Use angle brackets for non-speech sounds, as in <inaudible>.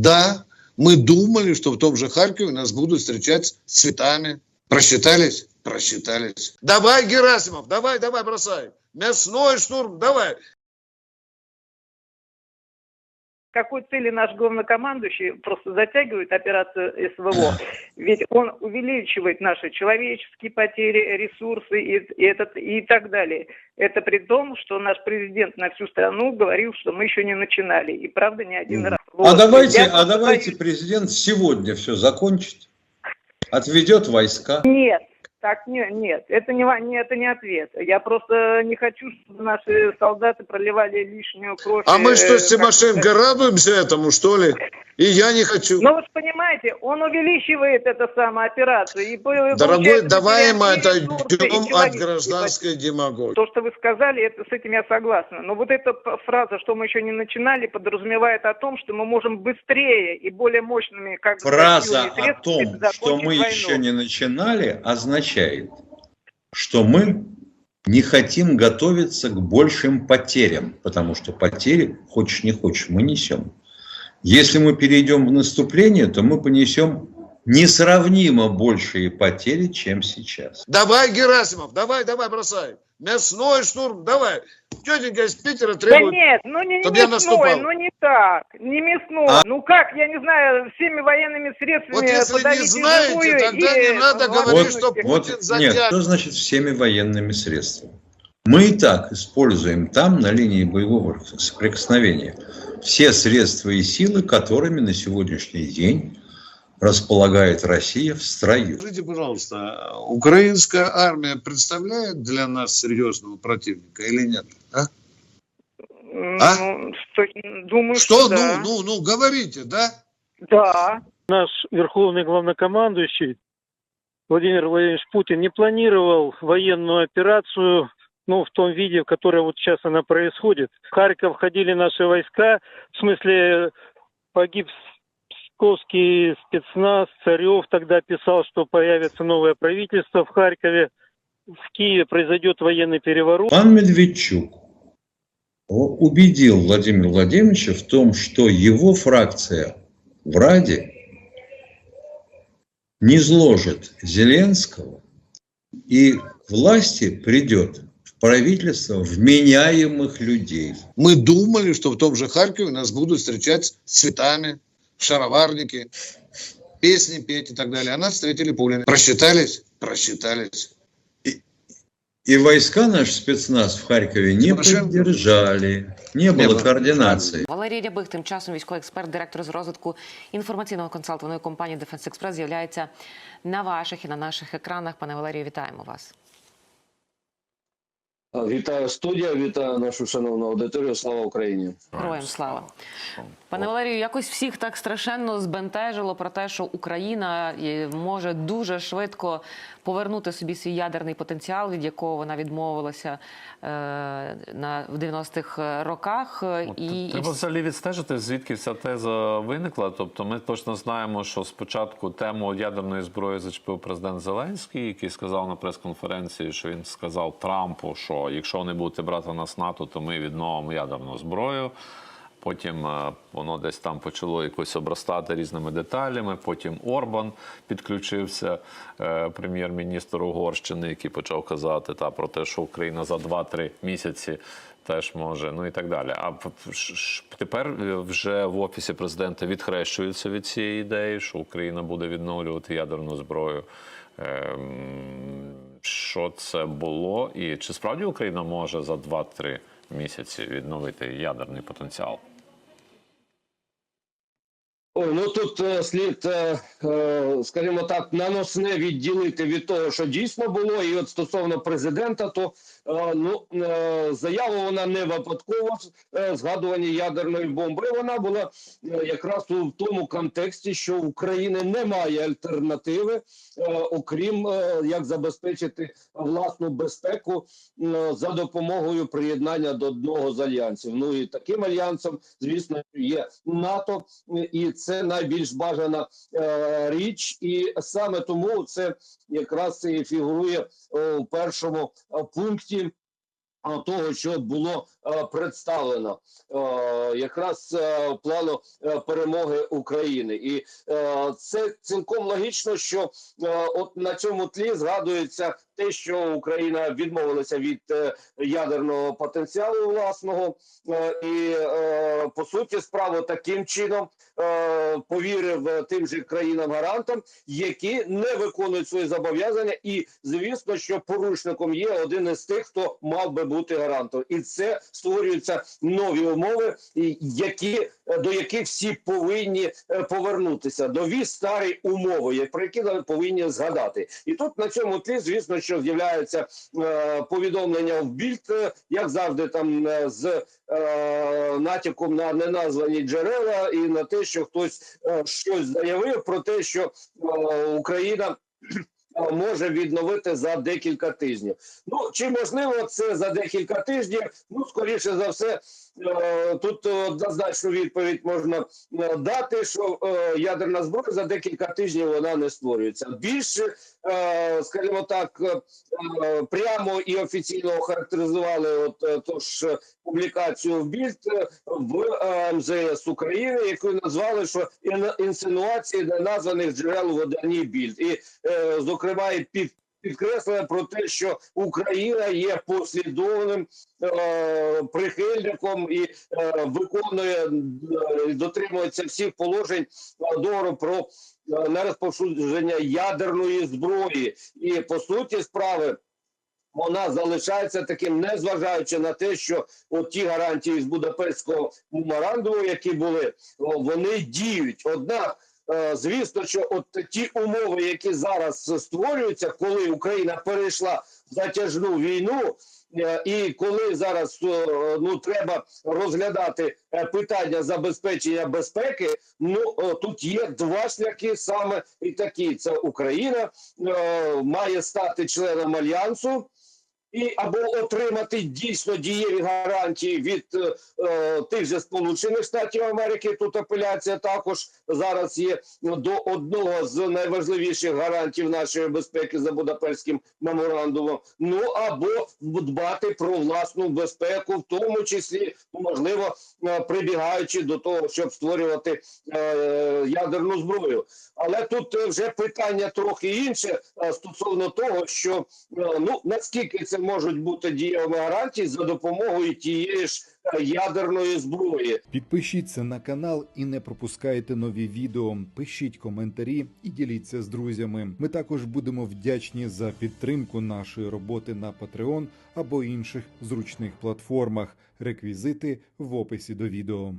Да, мы думали, что в том же Харькове нас будут встречать с цветами. Просчитались? Просчитались. Давай, Герасимов, давай, давай, бросай. Мясной штурм, давай. Какой цели наш главнокомандующий просто затягивает операцию СВО. <laughs> Ведь он увеличивает наши человеческие потери, ресурсы и, и, этот, и так далее. Это при том, что наш президент на всю страну говорил, что мы еще не начинали. И правда не один раз. А Вот. давайте, Я а давайте президент сегодня все закончит, отведет войска. Нет, так не, нет, это не, не, это не ответ. Я просто не хочу, чтобы наши солдаты проливали лишнюю кровь. А мы э, что, с как Тимошенко радуемся этому, что ли? И я не хочу. Ну же понимаете, он увеличивает эту самую операцию. И, Дорогой, давай мы отойдем от гражданской демагогии. То, что вы сказали, это, с этим я согласна. Но вот эта фраза, что мы еще не начинали, подразумевает о том, что мы можем быстрее и более мощными как Фраза о том, что мы войну. еще не начинали, означает, что мы не хотим готовиться к большим потерям, потому что потери, хочешь не хочешь, мы несем. Если мы перейдем в наступление, то мы понесем несравнимо большие потери, чем сейчас. Давай, Герасимов, давай, давай, бросай. Мясной штурм, давай. Тетенька из Питера Да требует... нет, ну не, не мясной, ну не так, не мясной. А- Ну как, я не знаю, всеми военными средствами Вот если не знаете, тогда и, не надо ну, говорить, ладно, что ну, Вот, Путин нет, затянет. что значит всеми военными средствами? Мы и так используем там, на линии боевого соприкосновения, все средства и силы, которыми на сегодняшний день располагает Россия в строю. Скажите, пожалуйста, украинская армия представляет для нас серьезного противника или нет? А? А? Ну, что, думаю, Что? что да. Ну, ну, ну, говорите, да? Да. наш верховный главнокомандующий Владимир Владимирович Путин не планировал военную операцию ну, в том виде, в которой вот сейчас она происходит. В Харьков входили наши войска, в смысле погиб Псковский спецназ, Царев тогда писал, что появится новое правительство в Харькове, в Киеве произойдет военный переворот. Пан Медведчук убедил Владимира Владимировича в том, что его фракция в Раде не зложит Зеленского и к власти придет правительство вменяемых людей. Мы думали, что в том же Харькове нас будут встречать с цветами, в шароварнике, песни петь и так далее. А нас встретили пулями. Просчитались? Просчитались. И войска наш спецназ в Харькове не Тимошенко. поддержали, не было было. координации. Валерій Рябих, тим часом військовий експерт, директор з розвитку інформаційного консалтингової компанії Дефенс Експрес, з'являється на ваших і на наших екранах. Пане Валерію, вітаємо вас. Вітаю студія, вітаю нашу шановну аудиторію. Слава Україні! Героям слава. Пане Валерію, якось всіх так страшенно збентежило про те, що Україна е, може дуже швидко повернути собі свій ядерний потенціал, від якого вона відмовилася е, на в 90-х роках. От, І, і Треба взагалі відстежити, звідки ця теза виникла. Тобто, ми точно знаємо, що спочатку тему ядерної зброї зачепив президент Зеленський, який сказав на прес-конференції, що він сказав Трампу, що якщо вони будете брати нас НАТО, то ми відновимо ядерну зброю. Потім е, воно десь там почало якось обростати різними деталями. Потім Орбан підключився, е, прем'єр-міністр Угорщини, який почав казати та про те, що Україна за 2-3 місяці теж може, ну і так далі. А тепер е, вже в офісі президента відхрещуються від цієї ідеї, що Україна буде відновлювати ядерну зброю. Що це було, і чи справді Україна може за 2-3 місяці відновити ядерний потенціал? Ну тут е, слід, е, е, скажімо так, наносне відділити від того, що дійсно було. І от стосовно президента, то ну е, заява вона не випадково е, згадування ядерної бомби. Вона була е, якраз у тому контексті, що в України немає альтернативи, е, окрім е, як забезпечити власну безпеку е, за допомогою приєднання до одного з альянсів. Ну і таким альянсом, звісно, є НАТО, і це найбільш бажана е, річ, і саме тому це якраз і фігурує е, у першому е, пункті того, що було представлено якраз плану перемоги України, і це цілком логічно, що от на цьому тлі згадується те, що Україна відмовилася від е, ядерного потенціалу власного, е, і е, по суті справу таким чином повірив тим же країнам-гарантам, які не виконують свої зобов'язання, і звісно, що порушником є один із тих, хто мав би бути гарантом, і це створюються нові умови, які до яких всі повинні повернутися. Нові старі умови, про які повинні згадати. І тут на цьому тлі, звісно, що з'являються е, повідомлення в більд, е, як завжди, там е, з натяком на неназвані джерела, і на те, що хтось щось заявив про те, що Україна. Може відновити за декілька тижнів. Ну чи можливо це за декілька тижнів? Ну скоріше за все, е, тут однозначну відповідь можна е, дати, що е, ядерна зброя за декілька тижнів вона не створюється. Більше, скажімо так, прямо і офіційно охарактеризували от тож публікацію в більд в МЗС України, яку назвали, що ін- інсинуації неназваних джерел в одній більд, і е, зокрема під. Підкреслює про те, що Україна є послідовним е, прихильником і е, виконує е, дотримується всіх положень е, договору про е, нерозповсюдження ядерної зброї, і по суті справи. Вона залишається таким, незважаючи на те, що от ті гарантії з Будапештського меморандуму, які були, вони діють. Однак, звісно, що от ті умови, які зараз створюються, коли Україна перейшла в затяжну війну, е, і коли зараз е, ну треба розглядати е, питання забезпечення безпеки, ну е, тут є два шляхи саме і такі: це Україна е, має стати членом альянсу і або отримати дійсно дієві гарантії від е, е, тих же Сполучених Штатів Америки. Тут апеляція також зараз є до одного з найважливіших гарантій нашої безпеки за Будапештським меморандумом. Ну або дбати про власну безпеку, в тому числі можливо е, прибігаючи до того, щоб створювати е, ядерну зброю. Але тут вже питання трохи інше е, стосовно того, що е, ну наскільки це можуть бути дієвими гарантії за допомогою тієї ж е, ядерної зброї. Підпишіться на канал і не пропускайте нові відео. Пишіть коментарі і діліться з друзями. Ми також будемо вдячні за підтримку нашої роботи на Patreon або інших зручних платформах. Реквізити в описі до відео.